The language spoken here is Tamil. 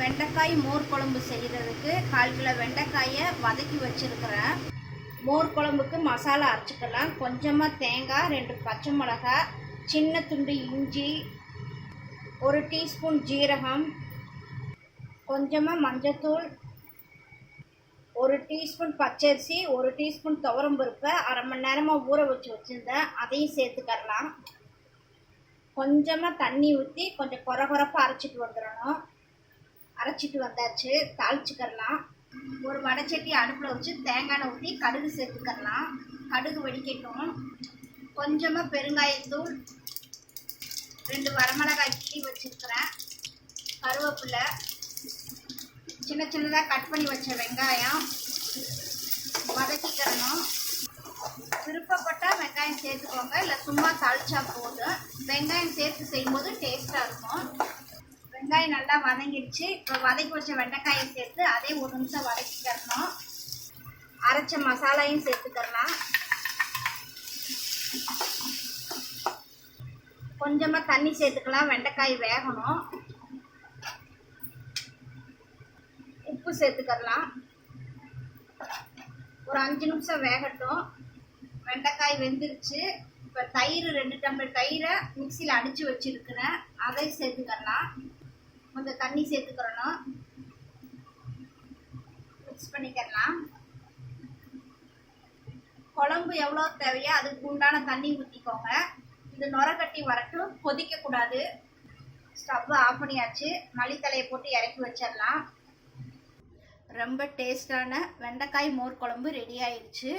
வெண்டைக்காய் மோர் குழம்பு செய்கிறதுக்கு கால் கிலோ வெண்டைக்காயை வதக்கி வச்சுருக்கிறேன். மோர் குழம்புக்கு மசாலா அரைச்சிக்கலாம். கொஞ்சமாக தேங்காய் ரெண்டு பச்சை மிளகாய் சின்ன துண்டு இஞ்சி ஒரு டீஸ்பூன் ஜீரகம் கொஞ்சமாக மஞ்சத்தூள் ஒரு டீஸ்பூன் பச்சரிசி ஒரு டீஸ்பூன் துவரம்பருப்பை அரை மணி நேரமாக ஊற வச்சு வச்சுருந்தேன். அதையும் சேர்த்துக்கரலாம் கொஞ்சமாக தண்ணி ஊற்றி கொஞ்சம் குறை குறைப்பாக அரைச்சிட்டு வந்துடணும். அரைச்சிட்டு வந்தாச்சு தாளிச்சுக்கரலாம். ஒரு வடைச்சட்டி அடுப்பில் வச்சு தேங்காய் ஊற்றி கடுகு சேர்த்துக்கரலாம். கடுகு வெடிக்கட்டும். கொஞ்சமாக பெருங்காயத்தூள் ரெண்டு வரமிளகாய் கிள்ளி வச்சுருக்கிறேன். கருவேப்பிலை சின்ன சின்னதாக கட் பண்ணி வச்ச வெங்காயம் வதக்கிக்கிறணும் விருப்பப்பட்டால் வெங்காயம் சேர்த்துக்கோங்க. இல்லை சும்மா தாளிச்சா போதும். வெங்காயம் சேர்த்து செய்யும்போது டேஸ்ட்டாக இருக்கும். வெங்காயம் நல்லா வதங்கிடுச்சு. இப்போ வதக்கி வச்ச வெண்டைக்காயை சேர்த்து அதே ஒரு நிமிஷம் வதக்கிக்கிறணும் அரைச்ச மசாலாயும் சேர்த்துக்கிறலாம் கொஞ்சமாக தண்ணி சேர்த்துக்கலாம். வெண்டைக்காய் வேகணும். உப்பு சேர்த்துக்கலாம் ஒரு அஞ்சு நிமிஷம் வேகட்டும். வெண்டைக்காய் வெந்துருச்சு. இப்போ தயிர் ரெண்டு டம்ளர் தயிரை மிக்சியில் அடித்து வச்சுருக்கிறேன். அதை சேர்த்துக்கலாம் கொஞ்சம் தண்ணி சேர்த்துக்கிறணும். மிக்ஸ் பண்ணிக்கலாம் குழம்பு எவ்வளோ தேவையோ அதுக்கு உண்டான தண்ணி ஊற்றிக்கோங்க இது நுரக்கட்டி வரட்டும். கொதிக்கக்கூடாது. ஸ்டவ் ஆஃப் பண்ணியாச்சு. மளித்தலையை போட்டு இறக்கி வச்சிடலாம். ரொம்ப டேஸ்டான வெண்டைக்காய் மோர் குழம்பு ரெடி ஆயிடுச்சு.